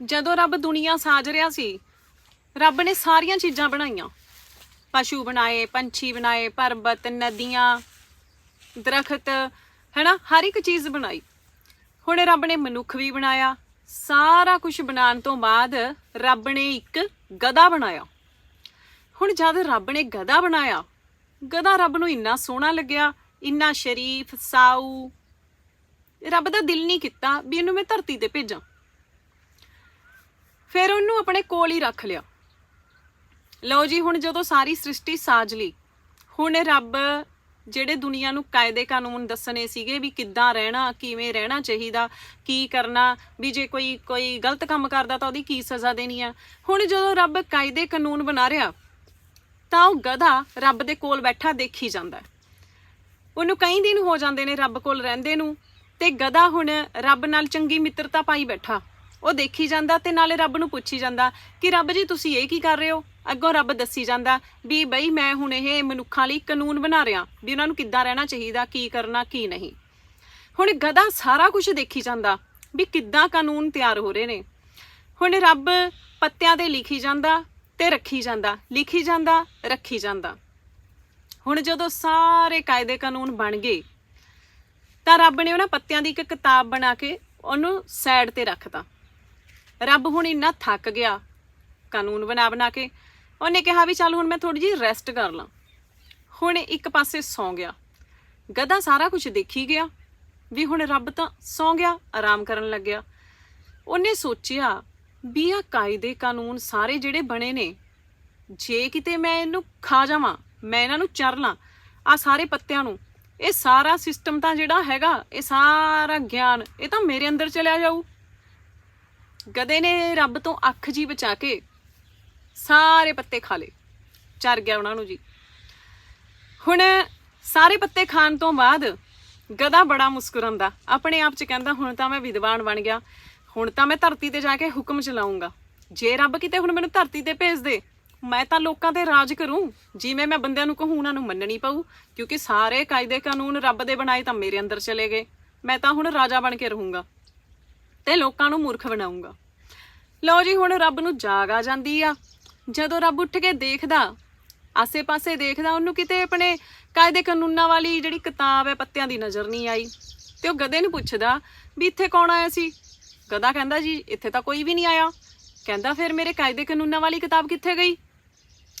ਜਦੋਂ ਰੱਬ ਦੁਨੀਆ ਸਾਜ ਰਿਹਾ ਸੀ, ਰੱਬ ਨੇ ਸਾਰੀਆਂ ਚੀਜ਼ਾਂ ਬਣਾਈਆਂ। ਪਸ਼ੂ ਬਣਾਏ, ਪੰਛੀ ਬਣਾਏ, ਪਰਬਤ, ਨਦੀਆਂ, ਦਰਖਤ, ਹੈਨਾ, ਹਰ ਇੱਕ ਚੀਜ਼ ਬਣਾਈ। ਹੁਣ ਰੱਬ ਨੇ ਮਨੁੱਖ ਵੀ ਬਣਾਇਆ। ਸਾਰਾ ਕੁਝ ਬਣਾਉਣ ਤੋਂ ਬਾਅਦ ਰੱਬ ਨੇ ਇੱਕ ਗਧਾ ਬਣਾਇਆ। ਹੁਣ ਜਦ ਰੱਬ ਨੇ ਗਧਾ ਬਣਾਇਆ, ਗਧਾ ਰੱਬ ਨੂੰ ਇੰਨਾ ਸੋਹਣਾ ਲੱਗਿਆ, ਇੰਨਾ ਸ਼ਰੀਫ, ਸਾਊ। ਰੱਬ ਦਾ ਦਿਲ ਨਹੀਂ ਕੀਤਾ ਵੀ ਇਹਨੂੰ ਮੈਂ ਧਰਤੀ ਤੇ ਭੇਜਾਂ। ਫਿਰ ਉਹਨੂੰ ਆਪਣੇ ਕੋਲ ਹੀ ਰੱਖ ਲਿਆ। ਲਓ ਜੀ, ਹੁਣ ਜਦੋਂ ਸਾਰੀ ਸ੍ਰਿਸ਼ਟੀ ਸਾਜ ਲਈ, ਹੁਣ ਰੱਬ ਜਿਹੜੇ ਦੁਨੀਆ ਨੂੰ ਕਾਇਦੇ ਕਾਨੂੰਨ ਦੱਸਣੇ ਸੀਗੇ ਵੀ ਕਿੱਦਾਂ ਰਹਿਣਾ, ਕਿਵੇਂ ਰਹਿਣਾ ਚਾਹੀਦਾ, ਕੀ ਕਰਨਾ, ਵੀ ਜੇ ਕੋਈ ਕੋਈ ਗਲਤ ਕੰਮ ਕਰਦਾ ਤਾਂ ਉਹਦੀ ਕੀ ਸਜ਼ਾ ਦੇਣੀ ਆ। ਹੁਣ ਜਦੋਂ ਰੱਬ ਕਾਇਦੇ ਕਾਨੂੰਨ ਬਣਾ ਰਿਹਾ, ਤਾਂ ਉਹ ਗਧਾ ਰੱਬ ਦੇ ਕੋਲ ਬੈਠਾ ਦੇਖੀ ਜਾਂਦਾ। ਉਹਨੂੰ ਕਈ ਦਿਨ ਹੋ ਜਾਂਦੇ ਨੇ ਰੱਬ ਕੋਲ ਰਹਿੰਦੇ ਨੂੰ, ਤੇ ਗਧਾ ਹੁਣ ਰੱਬ ਨਾਲ ਚੰਗੀ ਮਿੱਤਰਤਾ ਪਾਈ ਬੈਠਾ। ਉਹ ਦੇਖੀ ਜਾਂਦਾ ਤੇ ਨਾਲੇ ਰੱਬ ਨੂੰ ਪੁੱਛੀ ਜਾਂਦਾ ਕਿ ਰੱਬ ਜੀ ਤੁਸੀਂ ਇਹ ਕੀ ਕਰ ਰਹੇ ਹੋ? ਅੱਗੋਂ ਰੱਬ ਦੱਸੀ ਜਾਂਦਾ ਵੀ ਬਈ ਮੈਂ ਹੁਣ ਇਹ ਮਨੁੱਖਾਂ ਲਈ ਕਾਨੂੰਨ ਬਣਾ ਰਿਹਾ ਵੀ ਉਹਨਾਂ ਨੂੰ ਕਿੱਦਾਂ ਰਹਿਣਾ ਚਾਹੀਦਾ, ਕੀ ਕਰਨਾ, ਕੀ ਨਹੀਂ। ਹੁਣ ਗਧਾ ਸਾਰਾ ਕੁਝ ਦੇਖੀ ਜਾਂਦਾ ਵੀ ਕਿੱਦਾਂ ਕਾਨੂੰਨ ਤਿਆਰ ਹੋ ਰਹੇ ਨੇ। ਹੁਣ ਰੱਬ ਪੱਤਿਆਂ ਤੇ ਲਿਖੀ ਜਾਂਦਾ ਤੇ ਰੱਖੀ ਜਾਂਦਾ, ਲਿਖੀ ਜਾਂਦਾ, ਰੱਖੀ ਜਾਂਦਾ। ਹੁਣ ਜਦੋਂ ਸਾਰੇ ਕਾਇਦੇ ਕਾਨੂੰਨ ਬਣ ਗਏ, ਤਾਂ ਰੱਬ ਨੇ ਉਹਨਾਂ ਪੱਤਿਆਂ ਦੀ ਇੱਕ ਕਿਤਾਬ ਬਣਾ ਕੇ ਉਹਨੂੰ ਸਾਈਡ ਤੇ ਰੱਖਤਾ। ਰੱਬ ਹੁਣ ਇੰਨਾ ਥੱਕ ਗਿਆ, ਕਾਨੂੰਨ ਬਣਾ ਬਣਾ ਕੇ, ਉਹਨੇ ਕਿਹਾ ਵੀ ਚੱਲ ਹੁਣ ਮੈਂ ਥੋੜੀ ਜਿਹੀ ਰੈਸਟ ਕਰ ਲਾਂ। ਹੁਣ ਇੱਕ ਪਾਸੇ ਸੌਂ ਗਿਆ। ਗਧਾ ਸਾਰਾ ਕੁਝ ਦੇਖੀ ਗਿਆ, ਵੀ ਹੁਣ ਰੱਬ ਤਾਂ ਸੌਂ ਗਿਆ, ਆਰਾਮ ਕਰਨ ਲੱਗਿਆ। ਉਹਨੇ ਸੋਚਿਆ, ਵੀ ਆ ਕਾਇਦੇ ਕਾਨੂੰਨ ਸਾਰੇ ਜਿਹੜੇ ਬਣੇ ਨੇ, ਜੇ ਕਿਤੇ ਮੈਂ ਇਹਨੂੰ ਖਾ ਜਾਵਾਂ, ਮੈਂ ਇਹਨਾਂ ਨੂੰ ਚਰ ਲਾਂ ਆ ਸਾਰੇ ਪੱਤਿਆਂ ਨੂੰ, ਇਹ ਸਾਰਾ ਸਿਸਟਮ ਤਾਂ ਜਿਹੜਾ ਹੈਗਾ, ਇਹ ਸਾਰਾ ਗਿਆਨ, ਇਹ ਤਾਂ ਮੇਰੇ ਅੰਦਰ ਚਲਿਆ ਜਾਊ। ਗਧੇ ਨੇ ਰੱਬ ਤੋਂ ਅੱਖ ਜੀ ਬਚਾ ਕੇ ਸਾਰੇ ਪੱਤੇ ਖਾ ਲਏ। ਚਰ ਗਿਆ ਉਹਨਾਂ ਨੂੰ ਜੀ। ਹੁਣ ਸਾਰੇ ਪੱਤੇ ਖਾਣ ਤੋਂ ਬਾਅਦ ਗਧਾ ਬੜਾ ਮੁਸਕਰਾਉਂਦਾ। ਆਪਣੇ ਆਪ ਚ ਕਹਿੰਦਾ, ਹੁਣ ਤਾਂ ਮੈਂ ਵਿਦਵਾਨ ਬਣ ਗਿਆ। ਹੁਣ ਤਾਂ ਮੈਂ ਧਰਤੀ ਤੇ ਜਾ ਕੇ ਹੁਕਮ ਚਲਾਉਂਗਾ ਜੇ ਰੱਬ ਕਿਤੇ ਹੁਣ ਮੈਨੂੰ ਧਰਤੀ ਤੇ ਭੇਜ ਦੇ, ਮੈਂ ਤਾਂ ਲੋਕਾਂ ਤੇ ਰਾਜ ਕਰੂੰ। ਜਿਵੇਂ ਮੈਂ ਬੰਦਿਆਂ ਨੂੰ ਕਹੂੰ, ਉਹਨਾਂ ਨੂੰ ਮੰਨਣੀ ਪਊ। ਕਿਉਂਕਿ ਸਾਰੇ ਕਾਇਦੇ ਕਾਨੂੰਨ ਰੱਬ ਦੇ ਬਣਾਏ ਤਾਂ ਮੇਰੇ ਅੰਦਰ ਚਲੇ ਗਏ। ਮੈਂ ਤਾਂ ਹੁਣ ਰਾਜਾ ਬਣ ਕੇ ਰਹੂੰਗਾ। ਤੇ ਲੋਕਾਂ ਨੂੰ ਮੂਰਖ ਬਣਾਉਂਗਾ। ਲਓ ਜੀ, ਹੁਣ ਰੱਬ ਨੂੰ ਜਾਗ ਆ ਜਾਂਦੀ ਆ। ਜਦੋਂ ਰੱਬ ਉੱਠ ਕੇ ਦੇਖਦਾ, ਆਸੇ-ਪਾਸੇ ਦੇਖਦਾ, ਉਹਨੂੰ ਕਿਤੇ ਆਪਣੇ ਕਾਇਦੇ ਕਾਨੂੰਨਾਂ ਵਾਲੀ ਜਿਹੜੀ ਕਿਤਾਬ ਹੈ, ਪੱਤਿਆਂ ਦੀ ਨਜ਼ਰ ਨਹੀਂ ਆਈ। ਤੇ ਉਹ ਗਧੇ ਨੂੰ ਪੁੱਛਦਾ ਵੀ ਇੱਥੇ ਕੌਣ ਆਇਆ ਸੀ? ਗਧਾ ਕਹਿੰਦਾ, ਜੀ, ਇੱਥੇ ਤਾਂ ਕੋਈ ਵੀ ਨਹੀਂ ਆਇਆ। ਕਹਿੰਦਾ, ਫਿਰ ਮੇਰੇ ਕਾਇਦੇ ਕਾਨੂੰਨਾਂ ਵਾਲੀ ਕਿਤਾਬ ਕਿੱਥੇ ਗਈ?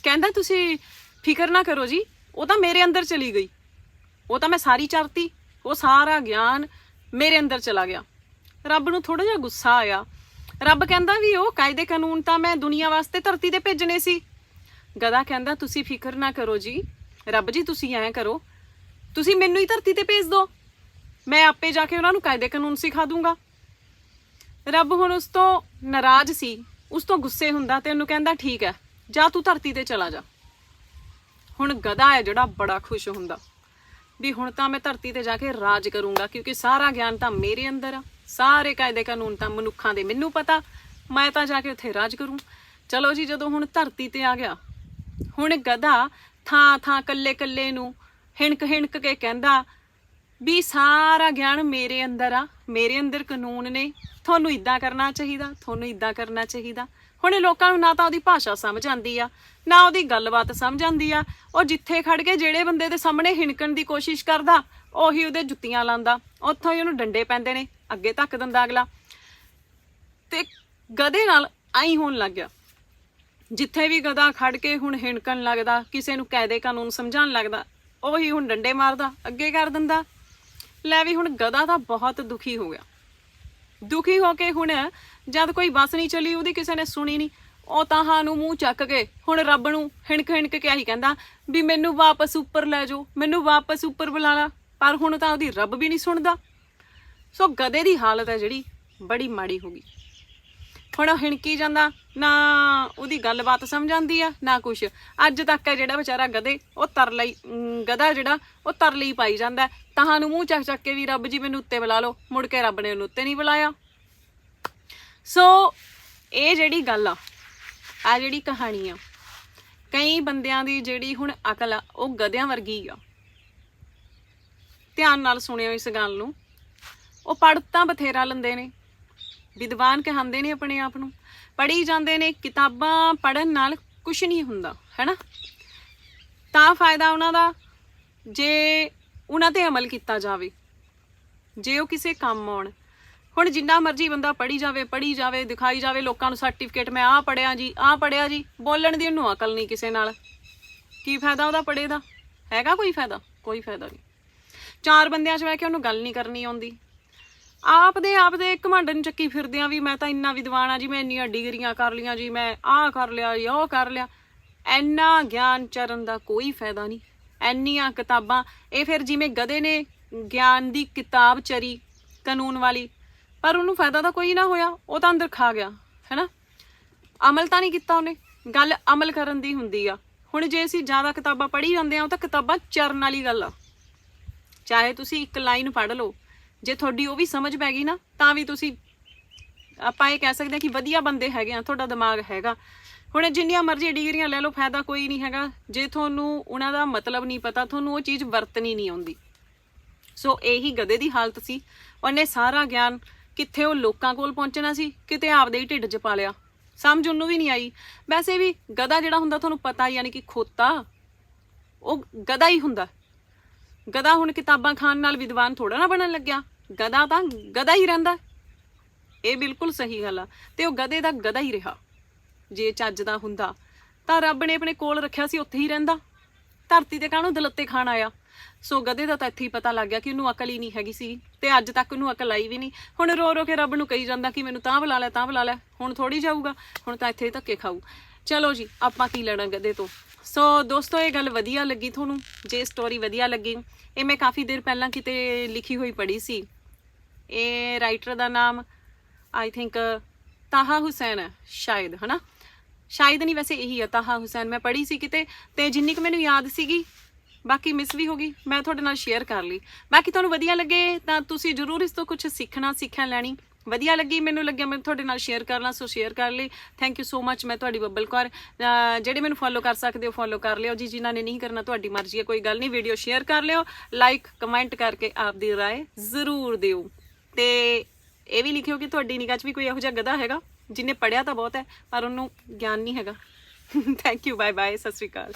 ਕਹਿੰਦਾ, ਤੁਸੀਂ ਫਿਕਰ ਨਾ ਕਰੋ ਜੀ, ਉਹ ਤਾਂ ਮੇਰੇ ਅੰਦਰ ਚਲੀ ਗਈ। ਉਹ ਤਾਂ ਮੈਂ ਸਾਰੀ ਚਰਤੀ, ਉਹ ਸਾਰਾ ਗਿਆਨ ਮੇਰੇ ਅੰਦਰ ਚਲਾ ਗਿਆ। ਰੱਬ ਨੂੰ ਥੋੜਾ ਜਿਹਾ ਗੁੱਸਾ ਆਇਆ। ਰੱਬ ਕਹਿੰਦਾ ਵੀ ਉਹ ਕਾਇਦੇ ਕਾਨੂੰਨ ਤਾਂ ਮੈਂ ਦੁਨੀਆ ਵਾਸਤੇ ਧਰਤੀ ਤੇ ਭੇਜਣੇ ਸੀ। ਗਦਾ ਕਹਿੰਦਾ, ਤੁਸੀਂ ਫਿਕਰ ਨਾ ਕਰੋ ਜੀ। ਰੱਬ ਜੀ, ਤੁਸੀਂ ਐਂ ਕਰੋ। ਤੁਸੀਂ ਮੈਨੂੰ ਹੀ ਧਰਤੀ ਤੇ ਭੇਜ ਦਿਓ ਮੈਂ ਆਪੇ ਜਾ ਕੇ ਉਹਨਾਂ ਨੂੰ ਕਾਇਦੇ ਕਾਨੂੰਨ ਸਿਖਾ ਦੂੰਗਾ। ਰੱਬ ਹੁਣ ਉਸ ਤੋਂ ਨਾਰਾਜ਼ ਸੀ। ਉਸ ਤੋਂ ਗੁੱਸੇ ਹੁੰਦਾ ਤੇ ਉਹਨੂੰ ਕਹਿੰਦਾ, ਠੀਕ ਹੈ, ਜਾ ਤੂੰ ਧਰਤੀ ਤੇ ਚਲਾ ਜਾ। ਹੁਣ ਗਧਾ ਹੈ ਜਿਹੜਾ ਬੜਾ ਖੁਸ਼ ਹੁੰਦਾ ਵੀ ਹੁਣ ਤਾਂ ਮੈਂ ਧਰਤੀ ਤੇ ਜਾ ਕੇ ਰਾਜ ਕਰੂੰਗਾ, ਕਿਉਂਕਿ ਸਾਰਾ ਗਿਆਨ ਤਾਂ ਮੇਰੇ ਅੰਦਰ ਆ। ਸਾਰੇ ਕਾਇਦੇ ਕਾਨੂੰਨ ਤਾਂ ਮਨੁੱਖਾਂ ਦੇ, ਮੈਨੂੰ ਪਤਾ। ਮੈਂ ਤਾਂ ਜਾ ਕੇ ਉੱਥੇ ਰਾਜ ਕਰੂੰ। ਚਲੋ ਜੀ, ਜਦੋਂ ਹੁਣ ਧਰਤੀ ਤੇ ਆ ਗਿਆ, ਹੁਣ ਗਧਾ ਥਾਂ ਥਾਂ ਕੱਲੇ ਕੱਲੇ ਨੂੰ ਹਿਣਕ ਹਿਣਕ ਕੇ ਕਹਿੰਦਾ ਵੀ ਸਾਰਾ ਗਿਆਨ ਮੇਰੇ ਅੰਦਰ ਆ, ਮੇਰੇ ਅੰਦਰ ਕਾਨੂੰਨ ਨੇ। ਤੁਹਾਨੂੰ ਇਦਾਂ ਕਰਨਾ ਚਾਹੀਦਾ, ਤੁਹਾਨੂੰ ਇਦਾਂ ਕਰਨਾ ਚਾਹੀਦਾ। ਹੁਣ ਇਹ ਲੋਕਾਂ ਨੂੰ ਨਾ ਤਾਂ ਉਹਦੀ ਭਾਸ਼ਾ ਸਮਝ ਆਉਂਦੀ ਆ, ਨਾ ਉਹਦੀ ਗੱਲਬਾਤ ਸਮਝ ਆਉਂਦੀ ਆ। ਉਹ ਜਿੱਥੇ ਖੜ ਕੇ ਜਿਹੜੇ ਬੰਦੇ ਦੇ ਸਾਹਮਣੇ ਹਿਣਕਣ ਦੀ ਕੋਸ਼ਿਸ਼ ਕਰਦਾ, ਉਹੀ ਉਹਦੇ ਜੁੱਤੀਆਂ ਲਾਉਂਦਾ। ਉੱਥੋਂ ਹੀ ਉਹਨੂੰ ਡੰਡੇ ਪੈਂਦੇ ਨੇ। ਅੱਗੇ ਧੱਕ ਦਿੰਦਾ ਅਗਲਾ। ਤੇ ਗਧੇ ਨਾਲ ਆਈ ਹੋਣ ਲੱਗ ਗਿਆ। ਜਿੱਥੇ ਵੀ ਗਧਾ ਖੜ ਕੇ ਹੁਣ ਹਿਣਕਣ ਲੱਗਦਾ, ਕਿਸੇ ਨੂੰ ਕਾਇਦੇ ਕਾਨੂੰਨ ਸਮਝਾਉਣ ਲੱਗਦਾ, ਉਹੀ ਹੁਣ ਡੰਡੇ ਮਾਰਦਾ, ਅੱਗੇ ਕਰ ਦਿੰਦਾ। ਲੈ ਵੀ ਹੁਣ ਗਧਾ ਤਾਂ ਬਹੁਤ ਦੁਖੀ ਹੋ ਗਿਆ। ਦੁਖੀ ਹੋ ਕੇ ਹੁਣ ਜਦ ਕੋਈ ਬੱਸ ਨਹੀਂ ਚੱਲੀ, ਉਹਦੀ ਕਿਸੇ ਨੇ ਸੁਣੀ ਨਹੀਂ। ਉਹ ਤਾਂ ਹਾਂ ਨੂੰ ਮੂੰਹ ਚੱਕ ਕੇ ਹੁਣ ਰੱਬ ਨੂੰ ਹਿਣਕ ਹਿਣਕ ਕੇ ਆਹੀ ਕਹਿੰਦਾ ਵੀ ਮੈਨੂੰ ਵਾਪਸ ਉੱਪਰ ਲੈ ਜਾਓ, ਮੈਨੂੰ ਵਾਪਸ ਉੱਪਰ ਬੁਲਾ ਲਾ। ਪਰ ਹੁਣ ਤਾਂ ਉਹਦੀ ਰੱਬ ਵੀ ਨਹੀਂ ਸੁਣਦਾ। ਸੋ ਗਧੇ ਦੀ ਹਾਲਤ ਹੈ ਜਿਹੜੀ ਬੜੀ ਮਾੜੀ ਹੋ ਗਈ। ਹੁਣ ਉਹ ਹਿਣਕੀ ਜਾਂਦਾ ਨਾ ਉਹਦੀ ਗੱਲਬਾਤ ਸਮਝ ਆਉਂਦੀ ਆ ਨਾ ਕੁਛ। ਅੱਜ ਤੱਕ ਹੈ ਜਿਹੜਾ ਵਿਚਾਰਾ ਗਧੇ ਉਹ ਤਰ ਲਈ ਅਮ, ਗਧਾ ਜਿਹੜਾ ਉਹ ਤਰ ਲਈ ਪਾਈ ਜਾਂਦਾ ਤਾਂ ਤਾਹਾਂ ਨੂੰ ਮੂੰਹ ਚੱਕ ਚੱਕ ਕੇ ਵੀ ਰੱਬ ਜੀ ਮੈਨੂੰ ਉੱਤੇ ਬੁਲਾ ਲਓ ਮੁੜ ਕੇ ਰੱਬ ਨੇ ਉਹਨੂੰ ਉੱਤੇ ਨਹੀਂ ਬੁਲਾਇਆ। ਸੋ ਇਹ ਜਿਹੜੀ ਗੱਲ ਆ ਆ ਜਿਹੜੀ ਕਹਾਣੀ ਆ ਕਈ ਬੰਦਿਆਂ ਦੀ ਜਿਹੜੀ ਹੁਣ ਅਕਲ ਆ ਉਹ ਗਧਿਆਂ ਵਰਗੀ ਆ। ਧਿਆਨ ਨਾਲ ਸੁਣਿਓ ਇਸ ਗੱਲ ਨੂੰ। ਉਹ ਪੜ੍ਹ ਤਾਂ ਬਥੇਰਾ ਲੈਂਦੇ ਨੇ। ਵਿਦਵਾਨ ਕਹਾਉਂਦੇ ਨੇ ਆਪਣੇ ਆਪ ਨੂੰ। ਪੜ੍ਹੀ ਜਾਂਦੇ ਨੇ, ਕਿਤਾਬਾਂ ਪੜ੍ਹਨ ਨਾਲ ਕੁਝ ਨਹੀਂ ਹੁੰਦਾ, ਹੈਨਾ? ਤਾਂ ਫਾਇਦਾ ਉਹਨਾਂ ਦਾ ਜੇ ਉਹਨਾਂ ਤੇ ਅਮਲ ਕੀਤਾ ਜਾਵੇ। ਜੇ ਉਹ ਕਿਸੇ ਕੰਮ ਆਉਣ। ਹੁਣ ਜਿੰਨਾ ਮਰਜ਼ੀ ਬੰਦਾ ਪੜ੍ਹੀ ਜਾਵੇ ਪੜ੍ਹੀ ਜਾਵੇ, ਦਿਖਾਈ ਜਾਵੇ, ਲੋਕਾਂ ਨੂੰ ਸਰਟੀਫਿਕੇਟ ਮੈਂ ਆਹ ਪੜਿਆ ਜੀ, ਆਹ ਪੜਿਆ ਜੀ, ਬੋਲਣ ਦੀ ਉਹਨੂੰ ਅਕਲ ਨਹੀਂ ਕਿਸੇ ਨਾਲ। ਕੀ ਫਾਇਦਾ ਉਹਦਾ ਪੜੇ ਦਾ? ਹੈਗਾ ਕੋਈ ਫਾਇਦਾ? ਕੋਈ ਫਾਇਦਾ ਨਹੀਂ। ਚਾਰ ਬੰਦਿਆਂ 'ਚ ਬਹਿ ਕੇ ਉਹਨੂੰ ਗੱਲ ਨਹੀਂ ਕਰਨੀ ਆਉਂਦੀ। ਆਪ ਦੇ ਆਪ ਦੇ ਘਮੰਡ ਚੱਕੀ ਫਿਰਦੇ ਆ ਵੀ ਮੈਂ ਤਾਂ ਇੰਨਾ ਵਿਦਵਾਨ ਆ ਜੀ, ਮੈਂ ਇੰਨੀਆਂ ਡਿਗਰੀਆਂ ਕਰ ਲੀਆਂ ਜੀ, ਮੈਂ ਆਹ ਕਰ ਲਿਆ ਜੀ, ਉਹ ਕਰ ਲਿਆ। ਇੰਨਾ ਗਿਆਨ ਚਰਨ ਦਾ ਕੋਈ ਫਾਇਦਾ ਨਹੀਂ। ਇੰਨੀਆਂ ਕਿਤਾਬਾਂ, ਇਹ ਫਿਰ ਜਿਵੇਂ ਗਧੇ ਨੇ ਗਿਆਨ ਦੀ ਕਿਤਾਬ ਚਰੀ, ਕਾਨੂੰਨ ਵਾਲੀ, ਪਰ ਉਹਨੂੰ ਫਾਇਦਾ ਤਾਂ ਕੋਈ ਨਾ ਹੋਇਆ, ਉਹ ਤਾਂ ਅੰਦਰ ਖਾ ਗਿਆ, ਹੈਨਾ? ਅਮਲ ਤਾਂ ਨਹੀਂ ਕੀਤਾ ਉਹਨੇ, ਗੱਲ ਅਮਲ ਕਰਨ ਦੀ ਹੁੰਦੀ ਆ। ਹੁਣ ਜੇ ਅਸੀਂ ਜ਼ਿਆਦਾ ਕਿਤਾਬਾਂ ਪੜ੍ਹੀ ਜਾਂਦੇ ਆ, ਉਹ ਤਾਂ ਕਿਤਾਬਾਂ ਚਰਨ ਵਾਲੀ ਗੱਲ ਆ। ਚਾਹੇ ਤੁਸੀਂ ਇੱਕ ਲਾਈਨ ਪੜ੍ਹ ਲਓ ਜੇ ਤੁਹਾਡੀ ਉਹ ਵੀ ਸਮਝ ਪੈ ਗਈ ਨਾ, ਤਾਂ ਵੀ ਤੁਸੀਂ ਆਪਾਂ ਇਹ ਕਹਿ ਸਕਦੇ ਹਾਂ ਕਿ ਵਧੀਆ ਬੰਦੇ ਹੈਗੇ ਆ, ਤੁਹਾਡਾ ਦਿਮਾਗ ਹੈਗਾ। ਹੁਣ ਜਿੰਨੀਆਂ ਮਰਜ਼ੀ ਡਿਗਰੀਆਂ ਲੈ ਲਓ, ਫਾਇਦਾ ਕੋਈ ਨਹੀਂ ਹੈਗਾ। ਜੇ ਤੁਹਾਨੂੰ ਉਹਨਾਂ ਦਾ ਮਤਲਬ ਨਹੀਂ ਪਤਾ, ਤੁਹਾਨੂੰ ਉਹ ਚੀਜ਼ ਵਰਤਣੀ ਨਹੀਂ ਆਉਂਦੀ। ਸੋ ਇਹੀ ਗਧੇ ਦੀ ਹਾਲਤ ਸੀ। ਉਹਨੇ ਸਾਰਾ ਗਿਆਨ ਕਿੱਥੇ ਉਹ ਲੋਕਾਂ ਕੋਲ ਪਹੁੰਚਣਾ ਸੀ, ਕਿਤੇ ਆਪਦੇ ਹੀ ਢਿੱਡ 'ਚ ਪਾ ਲਿਆ। ਸਮਝ ਉਹਨੂੰ ਵੀ ਨਹੀਂ ਆਈ। ਵੈਸੇ ਵੀ ਗਧਾ ਜਿਹੜਾ ਹੁੰਦਾ, ਤੁਹਾਨੂੰ ਪਤਾ ਯਾਨੀ ਕਿ ਖੋਤਾ, ਉਹ ਗਧਾ ਹੀ ਹੁੰਦਾ। ਗਧਾ ਹੁਣ ਕਿਤਾਬਾਂ ਖਾਣ ਨਾਲ ਵਿਦਵਾਨ ਥੋੜਾ ਨਾ ਬਣਨ ਲੱਗਿਆ। ਗਧਾ ਤਾਂ ਗਧਾ ਹੀ ਰਹਿੰਦਾ ਇਹ ਬਿਲਕੁਲ ਸਹੀ ਗੱਲ ਆ ਤੇ ਉਹ ਗਧੇ ਦਾ ਗਧਾ ਹੀ ਰਿਹਾ। ਜੇ ਚੱਜ ਦਾ ਹੁੰਦਾ ਤਾਂ ਰੱਬ ਨੇ ਆਪਣੇ ਕੋਲ ਰੱਖਿਆ ਸੀ, ਉੱਥੇ ਹੀ ਰਹਿੰਦਾ। ਧਰਤੀ ਤੇ ਕਾਹਨੂੰ ਦਲੱਤੇ ਖਾਣ ਆਇਆ? ਸੋ ਗਧੇ ਦਾ ਤਾਂ ਇੱਥੇ ਹੀ ਪਤਾ ਲੱਗ ਗਿਆ ਕਿ ਉਹਨੂੰ ਅਕਲ ਹੀ ਨਹੀਂ ਹੈਗੀ ਸੀ। ਤੇ ਅੱਜ ਤੱਕ ਉਹਨੂੰ ਅਕਲ ਆਈ ਵੀ ਨਹੀਂ। ਹੁਣ ਰੋ ਰੋ ਕੇ ਰੱਬ ਨੂੰ ਕਹੀ ਜਾਂਦਾ ਕਿ ਮੈਨੂੰ ਤਾਂ ਬੁਲਾ ਲੈ, ਤਾਂ ਬੁਲਾ ਲੈ। ਹੁਣ ਥੋੜੀ ਜਾਊਗਾ, ਹੁਣ ਤਾਂ ਇੱਥੇ ਹੀ ਧੱਕੇ ਖਾਊ। ਚਲੋ ਜੀ, ਆਪਾਂ ਕੀ ਲੈਣਾ ਗਧੇ ਤੋਂ? ਸੋ ਦੋਸਤੋ, ਇਹ ਗੱਲ ਵਧੀਆ ਲੱਗੀ ਤੁਹਾਨੂੰ? ਜੇ ਸਟੋਰੀ ਵਧੀਆ ਲੱਗੀ, ਇਹ ਮੈਂ ਕਾਫੀ ਦੇਰ ਪਹਿਲਾਂ ਕਿਤੇ ਲਿਖੀ ਹੋਈ ਪੜ੍ਹੀ ਸੀ। ਇਹ ਰਾਈਟਰ ਦਾ ਨਾਮ ਆਈ ਥਿੰਕ ਤਾਹਾ ਹੁਸੈਨ ਹੈ, ਸ਼ਾਇਦ, ਹਨਾ? ਸ਼ਾਇਦ ਨਹੀਂ, ਵੈਸੇ ਇਹੀ ਹੈ, ਤਾਹਾ ਹੁਸੈਨ। ਮੈਂ ਪੜ੍ਹੀ ਸੀ ਕਿਤੇ ਤੇ ਜਿੰਨੀ ਕੁ ਮੈਨੂੰ ਯਾਦ ਸੀਗੀ, ਬਾਕੀ ਮਿਸ ਵੀ ਹੋ ਗਈ, ਮੈਂ ਤੁਹਾਡੇ ਨਾਲ ਸ਼ੇਅਰ ਕਰ ਲਈ। ਬਾਕੀ ਤੁਹਾਨੂੰ ਵਧੀਆ ਲੱਗੇ ਤਾਂ ਤੁਸੀਂ ਜਰੂਰ ਇਸ ਤੋਂ ਕੁਝ ਸਿੱਖਣਾ ਸਿੱਖਿਆ ਲੈਣੀ। ਵਧੀਆ ਲੱਗੀ ਮੈਨੂੰ ਲੱਗਿਆ ਮੈਂ ਤੁਹਾਡੇ ਨਾਲ ਸ਼ੇਅਰ ਕਰਨਾ ਸੋ ਸ਼ੇਅਰ ਕਰ ਲਈ ਥੈਂਕ ਯੂ ਸੋ ਮੱਚ ਮੈਂ ਤੁਹਾਡੀ ਬੱਬਲ ਕੌਰ ਅਹ ਜਿਹੜੇ ਮੈਨੂੰ ਫੋਲੋ ਕਰ ਸਕਦੇ ਹੋ ਫੋਲੋ ਕਰ ਲਿਓ ਜੀ ਜਿਨ੍ਹਾਂ ਨੇ ਨਹੀਂ ਕਰਨਾ ਤੁਹਾਡੀ ਮਰਜ਼ੀ ਹੈ ਕੋਈ ਗੱਲ ਨਹੀਂ ਵੀਡੀਓ ਸ਼ੇਅਰ ਕਰ ਲਿਓ ਲਾਈਕ ਕਮੈਂਟ ਕਰਕੇ ਆਪਦੀ رائے ਜ਼ਰੂਰ ਦਿਓ ਤੇ ਇਹ ਵੀ ਲਿਖਿਓ ਕਿ ਤੁਹਾਡੀ ਨਿਗਾਹ 'ਚ ਵੀ ਕੋਈ ਇਹੋ ਜਿਹਾ ਗਧਾ ਹੈਗਾ ਜਿਹਨੇ ਪੜਿਆ ਤਾਂ ਬਹੁਤ ਹੈ ਪਰ ਉਹਨੂੰ ਗਿਆਨ ਨਹੀਂ ਹੈਗਾ ਥੈਂਕ ਯੂ ਬਾਏ ਬਾਏ ਸਤਿ ਸ਼੍ਰੀ ਅਕਾਲ